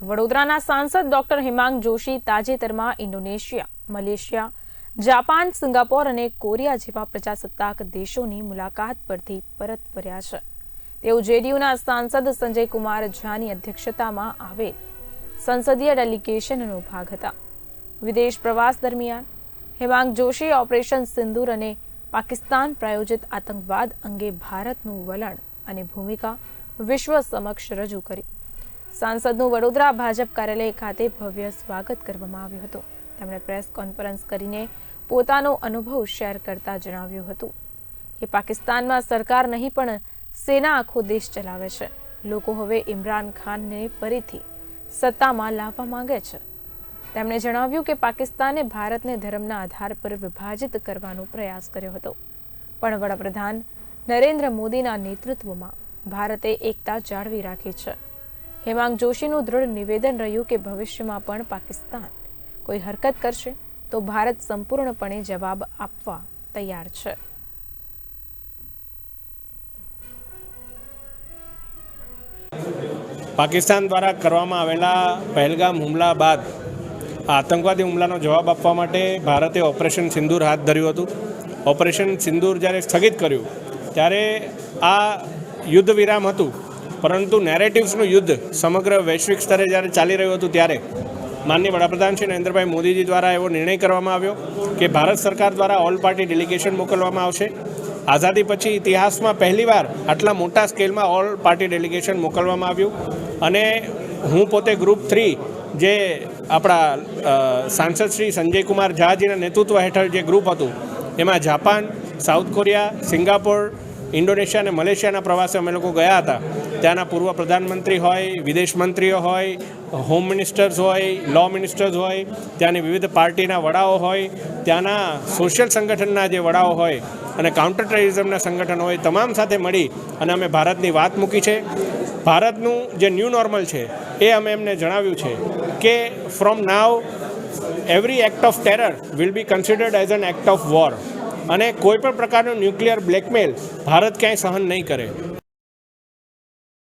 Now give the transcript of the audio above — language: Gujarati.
વડોદરાના સાંસદ ડોક્ટર હિમાંગ જોશી તાજેતરમાં ઇન્ડોનેશિયા, મલેશિયા, જાપાન, સિંગાપોર અને કોરિયા જેવા પ્રજાસત્તાક દેશોની મુલાકાત પરથી પરત ફર્યા છે. તેઓ જેડીયુના સાંસદ સંજય કુમાર ઝાની અધ્યક્ષતામાં આવેલ સંસદીય ડેલિગેશનનો ભાગ હતા. વિદેશ પ્રવાસ દરમિયાન, હિમાંગ જોશી ઓપરેશન સિંદુર અને પાકિસ્તાન પ્રાયોજિત આતંકવાદ અંગે ભારતનું વલણ અને ભૂમિકા વિશ્વ સમક્ષ રજૂ કરી. સાંસદનું વડોદરા ભાજપ કાર્યાલય ખાતે ભવ્ય સ્વાગત કરવામાં આવ્યું હતું. તેમણે પ્રેસ કોન્ફરન્સ કરીને પોતાનો અનુભવ શેર કરતા જણાવ્યું હતું કે પાકિસ્તાનમાં સરકાર નહીં, પણ સેના આખો દેશ ચલાવે છે. લોકો હવે ઇમરાન ખાનને ફરીથી સત્તામાં લાવવા માંગે છે. તેમણે જણાવ્યું કે પાકિસ્તાને ભારતને ધર્મના આધાર પર વિભાજિત કરવાનો પ્રયાસ કર્યો હતો. પણ વડાપ્રધાન નરેન્દ્ર મોદીના નેતૃત્વમાં ભારતે એકતા જાળવી રાખી છે. હેમાંગ જોશીનું દૃઢ નિવેદન રહ્યું કે ભવિષ્યમાં પણ પાકિસ્તાન કોઈ હરકત કરશે તો ભારત સંપૂર્ણપણે જવાબ આપવા તૈયાર છે. પાકિસ્તાન દ્વારા કરવામાં આવેલા પહેલગામ હુમલા બાદ આતંકવાદી હુમલાનો જવાબ આપવા માટે ભારતે ઓપરેશન સિંદૂર હાથ ધર્યું હતું. ઓપરેશન સિંદૂર જ્યારે સ્થગિત કર્યું, ત્યારે આ યુદ્ધ વિરામ હતું. પરંતુ નેરેટિવ્સનું યુદ્ધ સમગ્ર વૈશ્વિક સ્તરે જ્યારે ચાલી રહ્યું હતું ત્યારે, માનનીય વડાપ્રધાન શ્રી નરેન્દ્રભાઈ મોદીજી દ્વારા એવો નિર્ણય કરવામાં આવ્યો કે ભારત સરકાર દ્વારા ઓલ પાર્ટી ડેલિગેશન મોકલવામાં આવશે. આઝાદી પછી ઇતિહાસમાં પહેલીવાર આટલા મોટા સ્કેલમાં ઓલ પાર્ટી ડેલિગેશન મોકલવામાં આવ્યું. અને હું પોતે ગ્રુપ થ્રી જે આપણા સાંસદ શ્રી સંજય કુમાર ઝાજીના નેતૃત્વ હેઠળ જે ગ્રુપ હતું, એમાં Japan, South Korea, Singapore Indonesia અને મલેશિયાના પ્રવાસે અમે લોકો ગયા હતા. ત્યાંના પૂર્વ પ્રધાનમંત્રી હોય, વિદેશ મંત્રીઓ હોય, હોમ મિનિસ્ટર્સ હોય, લો મિનિસ્ટર્સ હોય, ત્યાંની વિવિધ પાર્ટીના વડાઓ હોય, ત્યાંના સોશિયલ સંગઠનના જે વડાઓ હોય અને કાઉન્ટર ટેરરિઝમના સંગઠનો હોય, તમામ સાથે મળી અને અમે ભારતની વાત મૂકી છે. ભારતનું જે ન્યૂ નોર્મલ છે એ અમે એમને જણાવ્યું છે કે from now every act of terror will be considered as an act of war અને કોઈપણ પ્રકારનું ન્યુક્લિયર બ્લેકમેલ ભારત ક્યાંય સહન નહીં કરે.